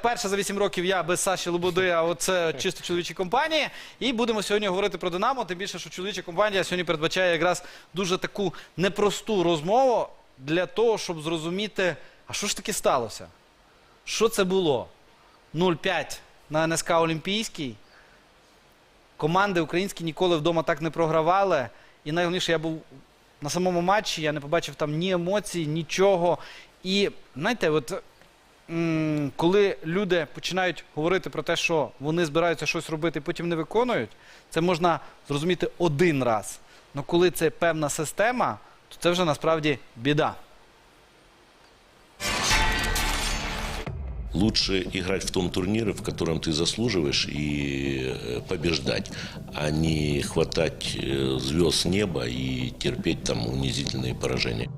вперше за 8 років я без Саші Лободи, а оце чисто чоловічі компанії. І будемо сьогодні говорити про Динамо. Тим більше, що чоловіча компанія сьогодні передбачає якраз дуже таку непросту розмову для того, щоб зрозуміти, а що ж таки сталося? Що це було? 0-5 на НСК Олімпійський. Команди українські ніколи вдома так не програвали. І найголовніше, я був на самому матчі, я не побачив там ні емоцій, нічого. І знаєте, от коли люди починають говорити про те, що вони збираються щось робити, потім не виконують, це можна зрозуміти один раз. Але коли це певна система, то це вже насправді біда. Лучше играть в том турнире, в котором ты заслуживаешь, и э, побеждать, а не хватать э, звезд с неба и терпеть там унизительные поражения.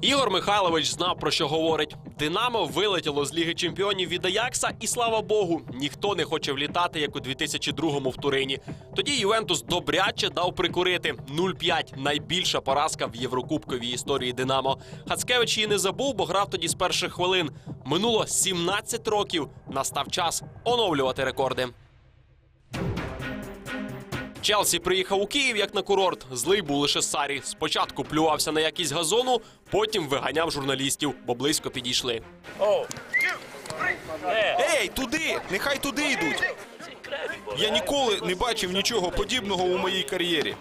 Ігор Михайлович знав про що говорить. Динамо вилетіло з Ліги Чемпіонів від Аякса, і слава Богу, ніхто не хоче влітати, як у 2002-му в Турині. Тоді Ювентус добряче дав прикурити 0-5 – найбільша поразка в Єврокубковій історії Динамо. Хацкевич її не забув, бо грав тоді з перших хвилин. Минуло 17 років. Настав час оновлювати рекорди. Челсі приїхав у Київ як на курорт. Злий був лише Сарі. Спочатку плювався на якісь газону, потім виганяв журналістів, бо близько підійшли. Ей, туди! Нехай туди йдуть. Я ніколи не бачив нічого подібного у моїй кар'єрі.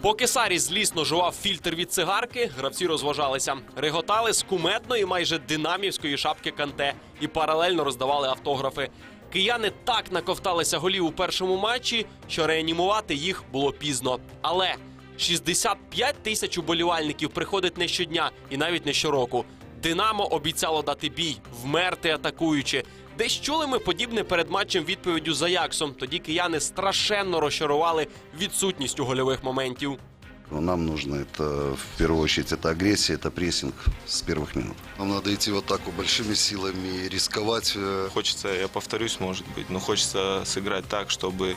Поки Сарі злісно жував фільтр від цигарки, гравці розважалися. Реготали з куметної, майже динамівської шапки Канте і паралельно роздавали автографи. Кияни так наковталися голів у першому матчі, що реанімувати їх було пізно. Але 65 тисяч уболівальників приходить не щодня і навіть не щороку. Динамо обіцяло дати бій, вмерти атакуючи. Десь чули ми подібне перед матчем відповіддю за Яксом. Тоді кияни страшенно розчарували відсутністю гольових моментів. Но Нам нужно это, в первую очередь, это агрессия, это прессинг с первых минут. Нам надо идти в атаку большими силами, рисковать. э, Хочется, я повторюсь, может быть, но хочется сыграть так, чтобы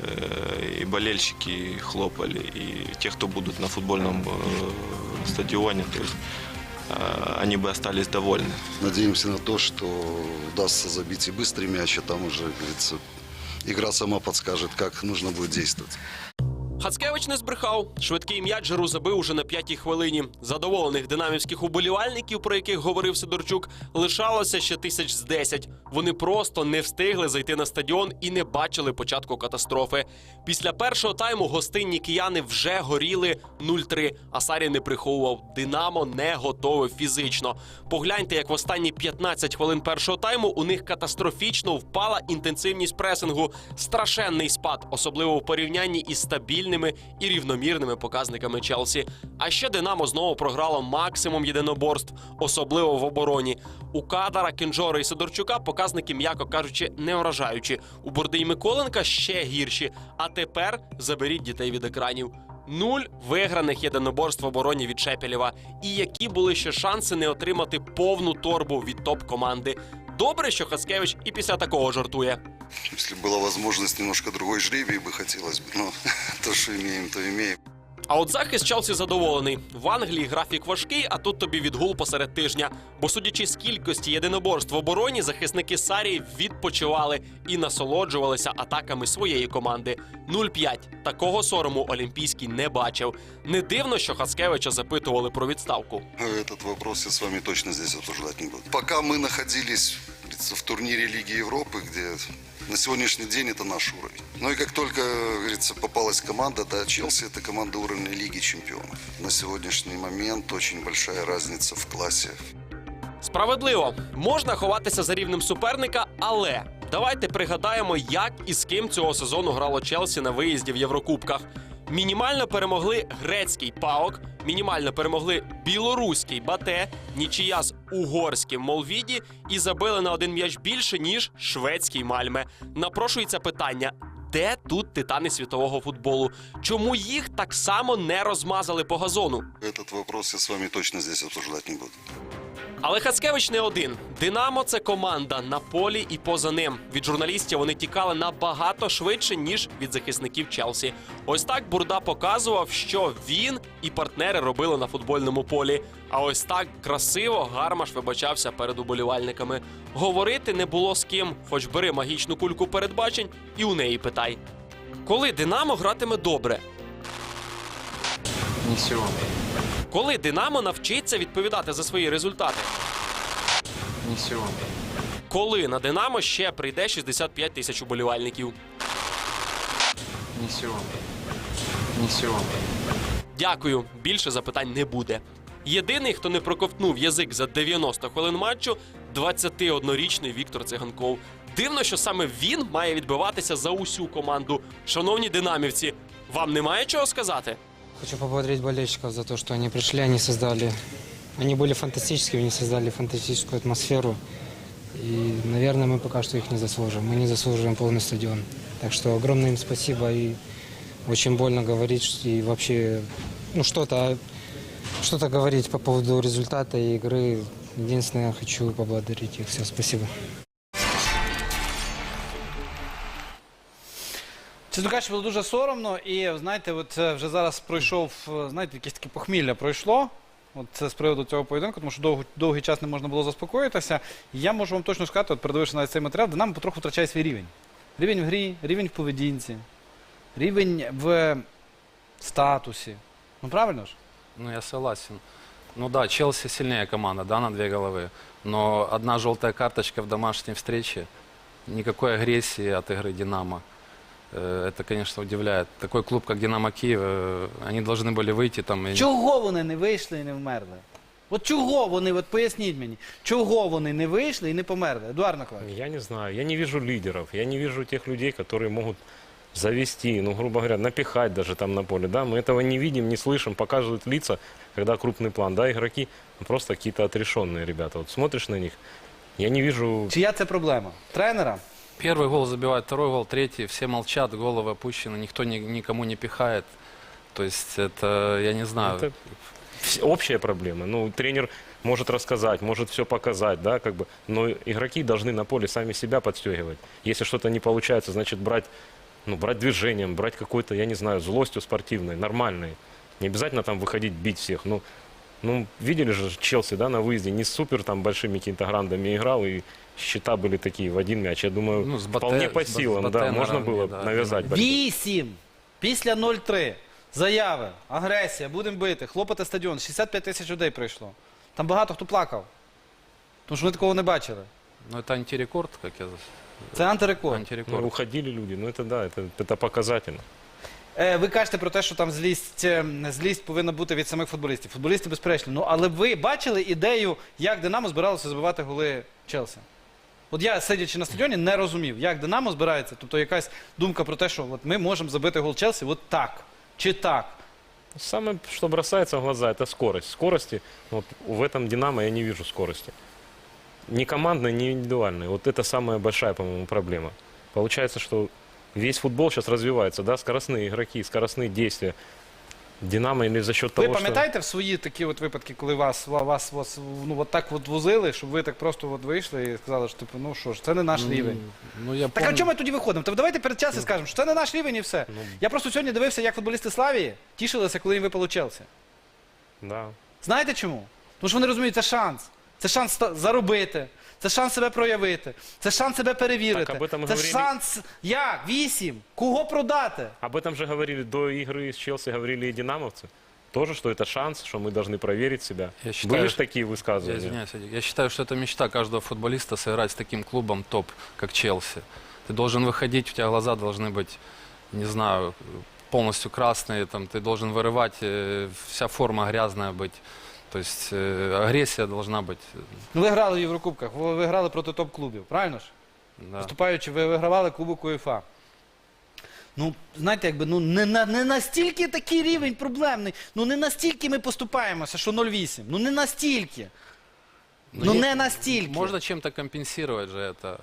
э, и болельщики хлопали, и те, кто будут на футбольном э, стадионе, то есть они бы остались довольны. Надеемся на то, что удастся забить и быстрый мяч, а там уже, как говорится, игра сама подскажет, как нужно будет действовать. Хацкевич не збрехав. Швидкий м'яч Жиру забив уже на п'ятій хвилині. Задоволених динамівських уболівальників, про яких говорив Сидорчук, лишалося ще тисяч з десять. Вони просто не встигли зайти на стадіон і не бачили початку катастрофи. Після першого тайму гостинні кияни вже горіли 0-3, а Сарі не приховував. Динамо не готове фізично. Погляньте, як в останні 15 хвилин першого тайму у них катастрофічно впала інтенсивність пресингу. Страшенний спад, особливо в порівнянні із стабільними і рівномірними показниками Челсі. А ще Динамо знову програло максимум єдиноборств, особливо в обороні. У Кадара, Кінжора і Сидорчука показники, м'яко кажучи, не вражаючі. У Борди і Миколенка ще гірші. А тепер заберіть дітей від екранів. Нуль виграних єдиноборств в обороні від Шепелєва. І які були ще шанси не отримати повну торбу від топ-команди. Добре, що Хацкевич і після такого жартує. Если была возможность немножко другой жребий бы хотелось бы, но то, что имеем, то имеем. А от захист Челсі задоволений. В Англії графік важкий, а тут тобі відгул посеред тижня. Бо судячи з кількості єдиноборств в обороні, захисники Сарії відпочивали і насолоджувалися атаками своєї команди. 0-5. Такого сорому Олімпійський не бачив. Не дивно, що Хацкевича запитували про відставку. Этот вопрос я с вами точно здесь обсуждать не буду. Пока мы находились как говорится, в турнире Лиги Европы, где на сегодняшний день это наш уровень. Но и как только, говорится, попалась команда, да, Челси это команда уровня Лиги Чемпионов. На сегодняшний момент очень большая разница в классе. Справедливо, можна ховатися за рівнем суперника, але давайте пригадаємо, як і з ким цього сезону грало Челсі на виїзді в Єврокубках. Мінімально перемогли грецький паок, мінімально перемогли білоруський бате, нічия з угорським Молвіді і забили на один м'яч більше ніж шведський Мальме. Напрошується питання. Де тут титани світового футболу? Чому їх так само не розмазали по газону? Этот вопрос я с вами точно здесь обсуждать не буду. Але Хацкевич не один. Динамо це команда на полі і поза ним. Від журналістів вони тікали набагато швидше, ніж від захисників Челсі. Ось так Бурда показував, що він і партнери робили на футбольному полі. А ось так красиво Гармаш вибачався перед уболівальниками. Говорити не було з ким, хоч бери магічну кульку передбачень і у неї питай. Коли Динамо гратиме добре? Сегодня. Коли Динамо навчиться відповідати за свої результати? Не сегодня. Коли на Динамо ще прийде 65 тисяч уболівальників? Не сегодня. Не сегодня. Дякую, більше запитань не буде. Єдиний, хто не проковтнув язик за 90 хвилин матчу, 21-річний Віктор Циганков. Дивно, що саме він має відбиватися за усю команду. Шановні динамівці, вам немає чого сказати? Хочу поблагодарить болельщиков за то, что они пришли, они создали... Они были фантастическими, они создали фантастическую атмосферу. И, наверное, мы пока что их не заслуживаем. Мы не заслуживаем полный стадион. Так что огромное им спасибо. И очень больно говорить что- и вообще ну, что-то что говорить по поводу результата и игры. Единственное, я хочу поблагодарить их. Все, спасибо. Чесно кажучи, було дуже соромно, і знаєте, от вже зараз пройшов, знаєте, якесь таке похмілля пройшло. От це з приводу цього поєдинку, тому що довго, довгий час не можна було заспокоїтися. Я можу вам точно сказати, от передививши навіть цей матеріал, Динамо потроху втрачає свій рівень. Рівень в грі, рівень в поведінці, рівень в статусі. Ну правильно ж? Ну, я согласен. Ну да, Челси сильнее команда, да, на две головы. Но одна желтая карточка в домашней встрече, никакой агрессии от игры «Динамо». Э, Это, конечно, удивляет. Такой клуб, как «Динамо Киев», э, они должны были выйти там... и- Чого вони не вийшли і не вмерли? От чого вони, от поясніть мені, чого вони не вийшли і не померли? Едуард Миколаївич. Я не знаю, я не вижу лидеров, я не вижу тех людей, которые могут завести, ну, грубо говоря, напихать даже там на поле, да, мы этого не видим, не слышим, показывают лица, когда крупный план, да, игроки ну, просто какие-то отрешенные ребята, вот смотришь на них, я не вижу, Чия це проблема? Тренера? Первый гол забивает, второй гол, третий. Все молчат, головы опущены, никто ни- никому не пихает. То есть это, я не знаю. это общая проблема, ну, тренер может рассказать, может все показать, да, как бы, но игроки должны на поле сами себя подстегивать, если что-то не получается, значит, брать, ну, брать движением, брать какой-то, я не знаю, злостью спортивной, нормальной, не обязательно там выходить бить всех, ну, ну, видели же Челси, да, на выезде, не с супер там большими какими-то грандами играл, и счета были такие в один мяч. Я думаю, Ну, с Батэ- вполне по с Ба- с силам, Батэ да, наравне, можно было да. навязать. борьбу. Вісім. Після 0-3. Заяви, агресія, будемо бити, хлопати стадіон. 65 тисяч людей прийшло. Там багато хто плакав. Тому що вони такого не бачили. Ну, это антирекорд, как я... Це антирекорд. Антирекорд. Ну, уходили люди, ну это да, это, это показательно. Е, ви кажете про те, що там злість, е, злість повинна бути від самих футболістів. Футболісти безперечно. Ну, але ви бачили ідею, як Динамо збиралося забивати голи Челсі? От я, сидячи на стадіоні, не розумів, як Динамо збирається. Тобто якась думка про те, що от ми можемо забити гол Челсі от так. Чи так. Самое, что бросается в глаза, это скорость. Скорости, вот в этом Динамо я не вижу скорости. Ни командной, ни индивидуальной. Вот это самая большая, по-моему, проблема. Получается, что весь футбол сейчас развивается, да, скоростные игроки, скоростные действия. Динамо или за счет Ви того, что... пам'ятаєте в свої такі от випадки, коли вас, ва- вас, вас ну, от так от возили, щоб ви так просто от вийшли і сказали, що типу, ну що ж, це не наш рівень. Ну, я Так а помню- чому ми тоді виходимо? То давайте перед часом скажемо, що це не наш рівень і все. Я просто сьогодні дивився, як футболісти Славії тішилися, коли їм випало Челсі. Да. Знаєте чому? Тому що вони розуміють, це шанс. Це шанс ста- заробити, це шанс себе проявити, це шанс себе перевірити. Так, об этом це говорили- шанс як? Вісім. Кого продати? Об этом же говорили до игры с Челси, говорили и динамовцы. Тоже, что это шанс, что мы должны проверить себя. Я считаю, Были же что- такие Я высказывания. извиняюсь, Эдик. Я считаю, что это мечта каждого футболиста сыграть с таким клубом топ, как Челси. Ты должен выходить, у тебя глаза должны быть, не знаю, полностью красные, там, ты должен вырывать, э, вся форма грязная быть. То есть э, агрессия должна быть. Ну, ви грали в Єврокубках, ви, ви грали проти топ-клубів, правильно ж? Да. Виступаючи, ви вигравали Кубок УЄФА. Ну, знаєте, якби ну не, на, не настільки такий рівень проблемний. Ну не настільки ми поступаємося, що 0,8. Ну не настільки. Ну є- не настільки. Можно чем-то компенсировать же это.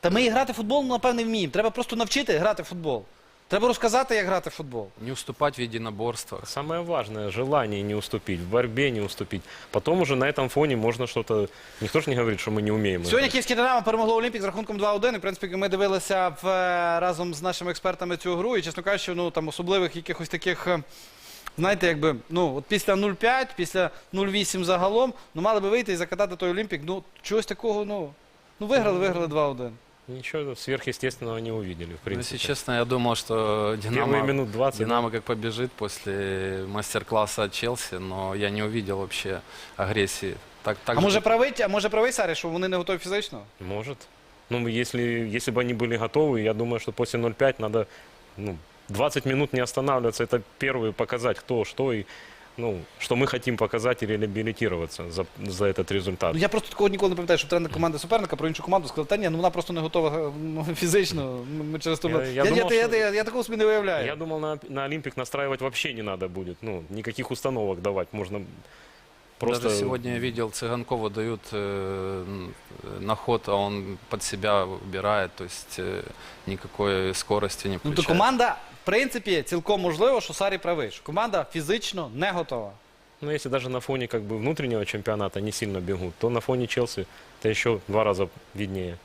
Та ми і грати в футбол, ну, напевне, вміємо. Треба просто навчити грати в футбол. Треба розказати, як грати в футбол. Не уступать в единоборствах. Самое важное – желание не уступить, в борьбе не уступить. Потом уже на этом фоне можно что-то... Никто же не говорит, что мы не умеем. Сьогодні київське Динамо перемогло Олімпік з рахунком 2-1. І, в принципі, ми дивилися в, е, разом з нашими експертами цю гру. І, чесно кажучи, ну там особливих якихось таких. е, Знаєте, якби ну от після 0-5, після 0-8 загалом, ну мали би вийти і закатати той Олімпік. Ну, чогось такого, ну. Ну, виграли, виграли 2-1 Ничего сверхъестественного не увидели, в Но, принципе. если честно, я думал, что Первые Динамо, минут 20. Динамо как побежит после мастер-класса от Челси, но я не увидел вообще агрессии. Так, так А же- може правий, а може правий Сарі, що вони не готові фізично? Может. Ну, если, если бы они были готовы, я думаю, что после 0-5 надо ну, 20 минут не останавливаться. Это первый показать, кто, что и ну, что мы хотим показать и реабилитироваться за, за этот результат. Ну я просто такого ніколи не пам'ятаю, що тренер команди суперника про іншу команду сказав, та ні, ну вона просто не готова ну, фізично. Ми через то. Я- Я, я я, я, думав, я, що- я, я такого собі не уявляю. Я думал, на, на Олимпик настраивать вообще не надо будет. Ну, никаких установок давать. Можно просто... Даже сегодня я видел, Цыганкову дают э, м, на ход, а он под себя убирает, то есть э, никакой скорости не Ну то включает. команда, в принципі, цілком можливо, що Сарі правий. Що команда фізично не готова. Ну, если даже на фоне как бы внутреннего чемпионата не сильно бегут, то на фоне Челси это еще два раза виднее.